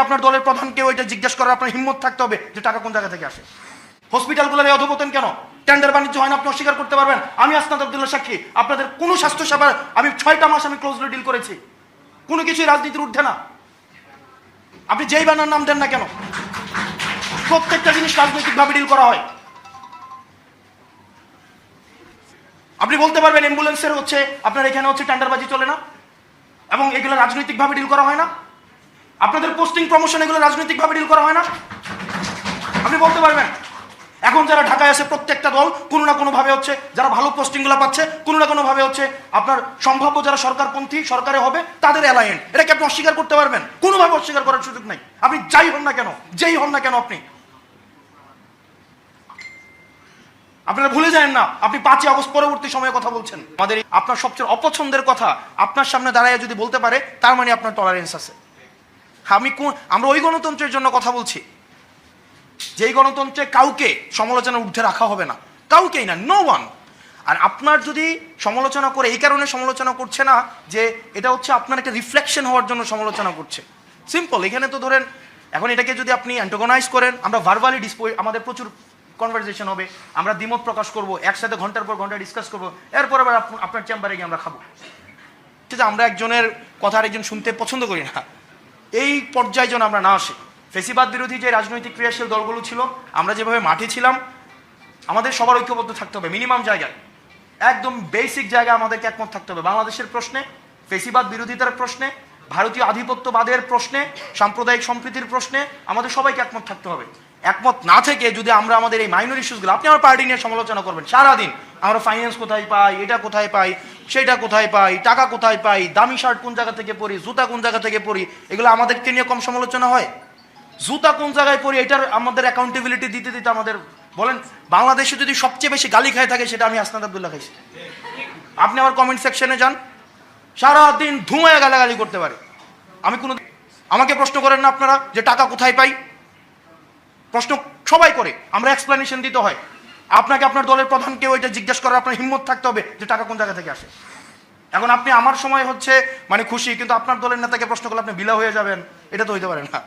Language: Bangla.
আপনার দলের প্রধানকে ওইটা জিজ্ঞেস করার আপনার হিম্মত থাকতে হবে যে টাকা কোন জায়গা থেকে আসে। হসপিটালগুলোর এই অধপতন কেন? টেন্ডার বাণিজ্য হয় না, আপনি অস্বীকার করতে পারবেন। আমি আসনাদ আব্দুল্লাহ সাক্ষী। আপনাদের কোনো স্বাস্থ্য সেবার আমি ছয়টা মাস আমি ক্লোজলি ডিল করেছি। কোনো কিছুই রাজনীতির ঊর্ধ্বে না। আপনি যেই ব্যানার নাম দেন না কেন? প্রত্যেকটা জিনিস রাজনৈতিকভাবে ডিল করা হয়। আপনি বলতে পারবেন অ্যাম্বুলেন্সের হচ্ছে, আপনার এখানে হচ্ছে টেন্ডারবাজি চলে না? এবং এগুলো রাজনৈতিকভাবে ডিল করা হয় না? আপনাদের পোস্টিং প্রমোশন এগুলো রাজনৈতিকভাবে ডিল করা হয় না? আপনি বলতে পারবেন, এখন যারা ঢাকায় আছে প্রত্যেকটা দল, কোনো না কোনোভাবে হচ্ছে যারা ভালো পোস্টিংগুলো পাচ্ছে, কোনো না কোনোভাবে হচ্ছে আপনার সম্ভাব্য যারা সরকারপন্থী, সরকারে হবে, তাদের অ্যালায়েন্ট এটাকে আপনি অস্বীকার করতে পারবেন? কোনোভাবে অস্বীকার করার সুযোগ নাই। আপনি যাই হন না কেন, যেই হন না কেন আপনি। আপনারা ভুলে যান না, আপনি পাঁচই আগস্ট পরবর্তী সময়ে কথা বলছেন। আমাদের আপনার সবচেয়ে অপছন্দের কথা আপনার সামনে দাঁড়ায় যদি বলতে পারে, তার মানে আপনার টলারেন্স আছে। আমি কোন আমরা ওই গণতন্ত্রের জন্য কথা বলছি। যেই গণতন্ত্রে কাউকে সমালোচনার ঊর্ধ্বে রাখা হবে না। কাউকেই না নো ওয়ান আর আপনার যদি সমালোচনা করে এই কারণে সমালোচনা করছে না যে এটা হচ্ছে আপনার একটা রিফ্লেকশন হওয়ার জন্য সমালোচনা করছে। সিম্পল এখানে তো ধরেন, এখন এটাকে যদি আপনি অ্যান্টোগনাইজ করেন, আমরা ভার্বালি ডিসপো আমাদের প্রচুর কনভারসেশন হবে, আমরা দ্বিমত প্রকাশ করব, একসাথে ঘণ্টার পর ঘণ্টা ডিসকাস করব, এরপর আবার আপনার চেম্বারে গিয়ে আমরা খাব। ঠিক আছে, আমরা একজনের কথা আরেকজন শুনতে পছন্দ করি না। এই পর্যায়ে যেন আমরা না আসি। ফেসিবাদ বিরোধী যে রাজনৈতিক ক্রিয়াশীল দলগুলো ছিল, আমরা যেভাবে মাঠে ছিলাম, আমাদের সবার ঐক্যবদ্ধ থাকতে হবে মিনিমাম জায়গায়। একদম বেসিক জায়গায় আমাদেরকে একমত থাকতে হবে। বাংলাদেশের প্রশ্নে, ফেসিবাদ বিরোধিতার প্রশ্নে, ভারতীয় আধিপত্যবাদের প্রশ্নে, সাম্প্রদায়িক সম্প্রীতির প্রশ্নে আমাদের সবাইকে একমত থাকতে হবে। একমত না থেকে যদি আমরা আমাদের এই মাইনর ইস্যুসগুলো আপনি আমার পার্টি নিয়ে সমালোচনা করবেন, সারাদিন। আমরা ফাইন্যান্স কোথায় পাই, এটা কোথায় পাই, সেটা কোথায় পাই, টাকা কোথায় পাই, দামি শার্ট কোন জায়গা থেকে পরি, জুতা কোন জায়গা থেকে পরি, এগুলো আমাদেরকে নিয়ে কম সমালোচনা হয়। জুতা কোন জায়গায় পরি, এটার আমাদের অ্যাকাউন্টেবিলিটি দিতে দিতে আমাদের, বলেন, বাংলাদেশে যদি সবচেয়ে বেশি গালি খায় থাকে, সেটা আমি আসনাদ আব্দুল্লাহ খাইছি। আপনি আমার কমেন্ট সেকশনে যান, সারাদিন ধুমায় গালাগালি করতে পারে। আমি কোনো আমাকে প্রশ্ন করেন না আপনারা যে টাকা কোথায় পাই? প্রশ্ন সবাই করে, আমরা এক্সপ্লেনেশন দিতে হয়। আপনাকে আপনার দলের প্রধানকে এটা জিজ্ঞেস করার আপনার হিম্মত থাকতে হবে যে টাকা কোন জায়গা থেকে আসে। এখন আপনি আমার সময় হচ্ছে মানে খুশি, কিন্তু আপনার দলের নেতাকে প্রশ্ন করলে আপনি বিলা হয়ে যাবেন, এটা তো হইতে পারে না।